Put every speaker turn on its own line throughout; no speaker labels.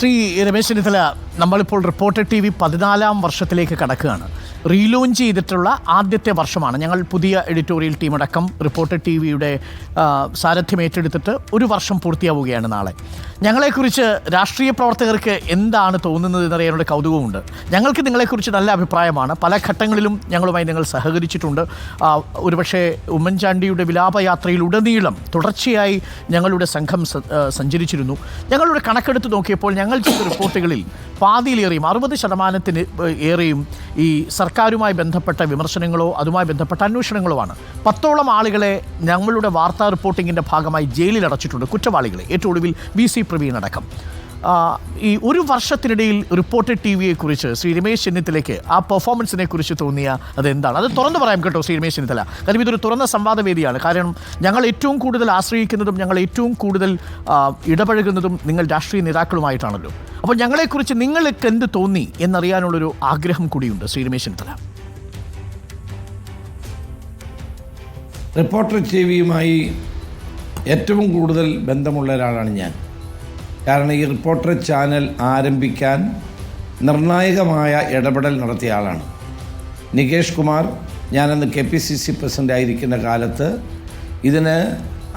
ശ്രീ രമേശ് ചെന്നിത്തല നമ്മളിപ്പോൾ reporter T V പതിനാലാം വർഷത്തിലേക്ക് കടക്കുകയാണ്. റീലോഞ്ച് ചെയ്തിട്ടുള്ള ആദ്യത്തെ വർഷമാണ്. ഞങ്ങൾ പുതിയ എഡിറ്റോറിയൽ ടീമടക്കം റിപ്പോർട്ടർ ടി വിയുടെ സാരഥ്യം ഏറ്റെടുത്തിട്ട് ഒരു വർഷം പൂർത്തിയാവുകയാണ് നാളെ. ഞങ്ങളെക്കുറിച്ച് രാഷ്ട്രീയ പ്രവർത്തകർക്ക് എന്താണ് തോന്നുന്നത് എന്നറിയാനുള്ള കൗതുകമുണ്ട് ഞങ്ങൾക്ക് നിങ്ങളെക്കുറിച്ച് നല്ല അഭിപ്രായമാണ്. പല ഘട്ടങ്ങളിലും ഞങ്ങളുമായി നിങ്ങൾ സഹകരിച്ചിട്ടുണ്ട്. ഒരുപക്ഷെ ഉമ്മൻചാണ്ടിയുടെ വിലാപയാത്രയിലുടനീളം തുടർച്ചയായി ഞങ്ങളുടെ സംഘം സഞ്ചരിച്ചിരുന്നു. ഞങ്ങളുടെ കണക്കെടുത്ത് നോക്കിയപ്പോൾ ഞങ്ങൾ ചെയ്ത റിപ്പോർട്ടുകളിൽ പാതിയിലേറെയും അറുപത് ശതമാനത്തിന് ഏറെയും ഈ സർക്കാരുമായി ബന്ധപ്പെട്ട വിമർശനങ്ങളോ അതുമായി ബന്ധപ്പെട്ട അന്വേഷണങ്ങളോ ആണ്. പത്തോളം ആളുകളെ ഞങ്ങളുടെ വാർത്താ റിപ്പോർട്ടിങ്ങിന്റെ ഭാഗമായി ജയിലിൽ അടച്ചിട്ടുണ്ട് കുറ്റവാളികളെ. ഏറ്റവും ഒടുവിൽ വി സി പ്രവീൺ അടക്കം ഈ ഒരു വർഷത്തിനിടയിൽ റിപ്പോർട്ടഡ് ടി വിയെക്കുറിച്ച് ശ്രീ രമേശ് ചെന്നിത്തലയ്ക്ക് ആ പെർഫോമൻസിനെ കുറിച്ച് തോന്നിയ അതെന്താണ്? അത് തുറന്നു പറയാം കേട്ടോ ശ്രീ രമേശ് ചെന്നിത്തല. കാര്യം ഇതൊരു തുറന്ന സംവാദവേദിയാണ് കാരണം ഞങ്ങൾ ഏറ്റവും കൂടുതൽ ആശ്രയിക്കുന്നതും ഞങ്ങൾ ഏറ്റവും കൂടുതൽ ഇടപഴകുന്നതും നിങ്ങൾ രാഷ്ട്രീയ നേതാക്കളുമായിട്ടാണല്ലോ. അപ്പോൾ ഞങ്ങളെക്കുറിച്ച് നിങ്ങൾക്ക് എന്ത് തോന്നി എന്നറിയാനുള്ളൊരു ആഗ്രഹം കൂടിയുണ്ട് ശ്രീ രമേശ് ചെന്നിത്തല.
റിപ്പോർട്ടർ ടി വിയുമായി ഏറ്റവും കൂടുതൽ ബന്ധമുള്ള ഒരാളാണ് ഞാൻ. കാരണം ഈ റിപ്പോർട്ടർ ചാനൽ ആരംഭിക്കാൻ നിർണായകമായ ഇടപെടൽ നടത്തിയ ആളാണ്. നികേഷ് കുമാർ ഞാനന്ന് K P C C president ആയിരിക്കുന്ന കാലത്ത് ഇതിന്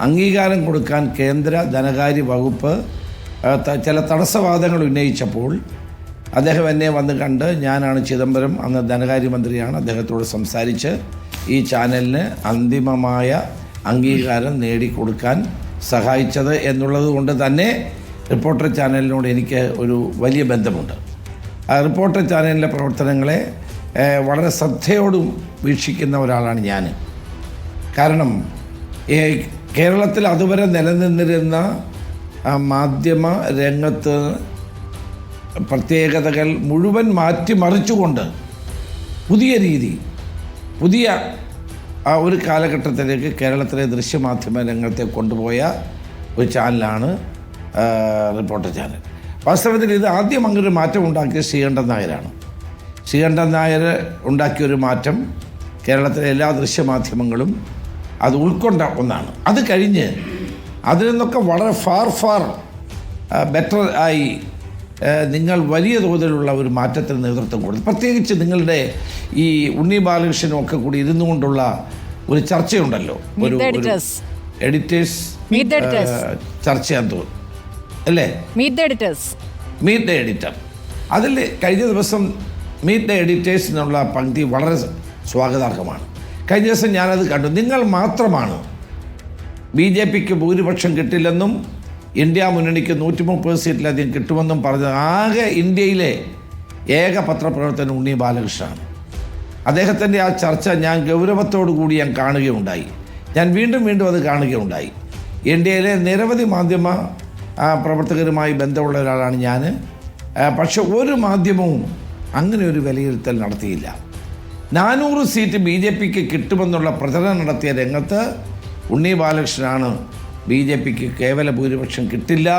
അംഗീകാരം കൊടുക്കാൻ കേന്ദ്ര ധനകാര്യ വകുപ്പ് ചില തടസ്സവാദങ്ങൾ ഉന്നയിച്ചപ്പോൾ അദ്ദേഹം എന്നെ വന്ന് കണ്ട് ഞാനാണ് ചിദംബരം അന്ന് ധനകാര്യമന്ത്രിയാണ് അദ്ദേഹത്തോട് സംസാരിച്ച് ഈ ചാനലിന് അന്തിമമായ അംഗീകാരം നേടിക്കൊടുക്കാൻ സഹായിച്ചത് എന്നുള്ളത് കൊണ്ട് തന്നെ റിപ്പോർട്ടർ ചാനലിനോട് എനിക്ക് ഒരു വലിയ ബന്ധമുണ്ട്. ആ റിപ്പോർട്ടർ ചാനലിലെ പ്രവർത്തനങ്ങളെ വളരെ ശ്രദ്ധയോടും വീക്ഷിക്കുന്ന ഒരാളാണ് ഞാൻ കാരണം കേരളത്തിൽ അതുവരെ നിലനിന്നിരുന്ന മാധ്യമ രംഗത്ത് പ്രത്യേകതകൾ മുഴുവൻ മാറ്റിമറിച്ചുകൊണ്ട് പുതിയ രീതി പുതിയ ആ ഒരു കാലഘട്ടത്തിലേക്ക് കേരളത്തിലെ ദൃശ്യമാധ്യമ രംഗത്തെ കൊണ്ടുപോയ ഒരു ചാനലാണ് റിപ്പോർട്ടർ ചാനൽ വാസ്തവത്തിൽ ഇത് ആദ്യം അങ്ങനെ ഒരു മാറ്റം ഉണ്ടാക്കിയത് ശ്രീകണ്ഠൻ നായരാണ്. ശ്രീകണ്ഠൻ നായർ ഉണ്ടാക്കിയൊരു മാറ്റം കേരളത്തിലെ എല്ലാ ദൃശ്യമാധ്യമങ്ങളും അത് ഉൾക്കൊണ്ട ഒന്നാണ്. അത് കഴിഞ്ഞ് അതിൽ നിന്നൊക്കെ വളരെ ഫാർ ഫാർ ബെറ്റർ ആയി നിങ്ങൾ വലിയ തോതിലുള്ള ഒരു മാറ്റത്തിന് നേതൃത്വം കൊടുത്തു. പ്രത്യേകിച്ച് നിങ്ങളുടെ ഈ ഉണ്ണി ബാലകൃഷ്ണനും ഒക്കെ കൂടി ഇരുന്നു കൊണ്ടുള്ള ഒരു ചർച്ചയുണ്ടല്ലോ. ഒരു എഡിറ്റേഴ്സ് ചർച്ചയാന്ന് തോന്നുന്നു. അല്ലേ?
Meet the editors
meet the editor അതിൽ കഴിഞ്ഞ ദിവസം മീറ്റ് ദ എഡിറ്റേഴ്സ് എന്നുള്ള പങ്ക്തി വളരെ സ്വാഗതാർഹമാണ്. കഴിഞ്ഞ ദിവസം ഞാനത് കണ്ടു. നിങ്ങൾ മാത്രമാണ് ബി ജെ പിക്ക് ഭൂരിപക്ഷം കിട്ടില്ലെന്നും ഇന്ത്യ മുന്നണിക്ക് നൂറ്റി മുപ്പത് സീറ്റിലധികം കിട്ടുമെന്നും പറഞ്ഞത് ആകെ ഇന്ത്യയിലെ ഏക പത്രപ്രവർത്തകൻ ഉണ്ണി ബാലകൃഷ്ണനാണ്. അദ്ദേഹത്തിന്റെ ആ ചർച്ച ഞാൻ ഗൗരവത്തോടു കൂടി ഞാൻ കാണുകയുണ്ടായി. ഞാൻ വീണ്ടും വീണ്ടും അത് കാണുകയുണ്ടായി. ഇന്ത്യയിലെ നിരവധി മാധ്യമ പ്രവർത്തകരുമായി ബന്ധമുള്ള ഒരാളാണ് ഞാൻ പക്ഷെ ഒരു മാധ്യമവും അങ്ങനെ ഒരു വിലയിരുത്തൽ നടത്തിയില്ല. നാനൂറ് സീറ്റ് ബി ജെ പിക്ക് കിട്ടുമെന്നുള്ള പ്രചരണം നടത്തിയ രംഗത്ത് ഉണ്ണി ബാലകൃഷ്ണനാണ് ബി ജെ പിക്ക് കേവല ഭൂരിപക്ഷം കിട്ടില്ല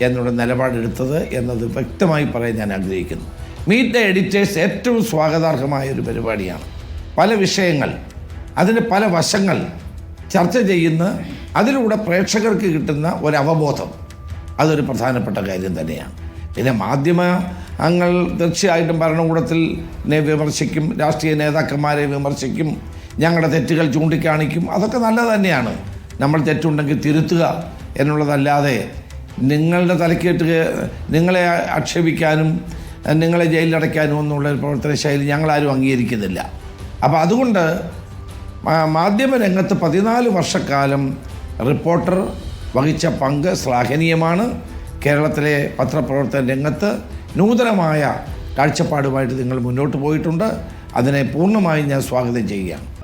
എന്നുള്ള നിലപാടെടുത്തത് എന്നത് വ്യക്തമായി പറയാൻ ഞാൻ ആഗ്രഹിക്കുന്നു. മീറ്റ് ദ എഡിറ്റേഴ്സ് ഏറ്റവും സ്വാഗതാർഹമായ ഒരു പരിപാടിയാണ്. പല വിഷയങ്ങൾ അതിന് പല വശങ്ങൾ ചർച്ച ചെയ്യുന്ന അതിലൂടെ പ്രേക്ഷകർക്ക് കിട്ടുന്ന ഒരു അതൊരു പ്രധാനപ്പെട്ട കാര്യം തന്നെയാണ്. പിന്നെ മാധ്യമ അങ്ങൾ തീർച്ചയായിട്ടും ഭരണകൂടത്തിനെ വിമർശിക്കും രാഷ്ട്രീയ നേതാക്കന്മാരെ വിമർശിക്കും ഞങ്ങളുടെ തെറ്റുകൾ ചൂണ്ടിക്കാണിക്കും അതൊക്കെ നല്ലത് തന്നെയാണ്. നമ്മൾ തെറ്റുണ്ടെങ്കിൽ തിരുത്തുക എന്നുള്ളതല്ലാതെ നിങ്ങളുടെ തലക്കേട്ട് നിങ്ങളെ ആക്ഷേപിക്കാനും നിങ്ങളെ ജയിലിലടയ്ക്കാനും എന്നുള്ള പ്രവർത്തന ശൈലി ഞങ്ങളാരും അംഗീകരിക്കുന്നില്ല. അപ്പോൾ അതുകൊണ്ട് മാധ്യമരംഗത്ത് മാധ്യമ രംഗത്ത് പതിനാല് വർഷക്കാലം റിപ്പോർട്ടർ വഹിച്ച പങ്ക് ശ്ലാഘനീയമാണ്. കേരളത്തിലെ പത്രപ്രവർത്തന രംഗത്ത് നൂതനമായ കാഴ്ചപ്പാടുമായിട്ട് നിങ്ങൾ മുന്നോട്ട് പോയിട്ടുണ്ട്. അതിനെ പൂർണമായും ഞാൻ സ്വാഗതം ചെയ്യുകയാണ്.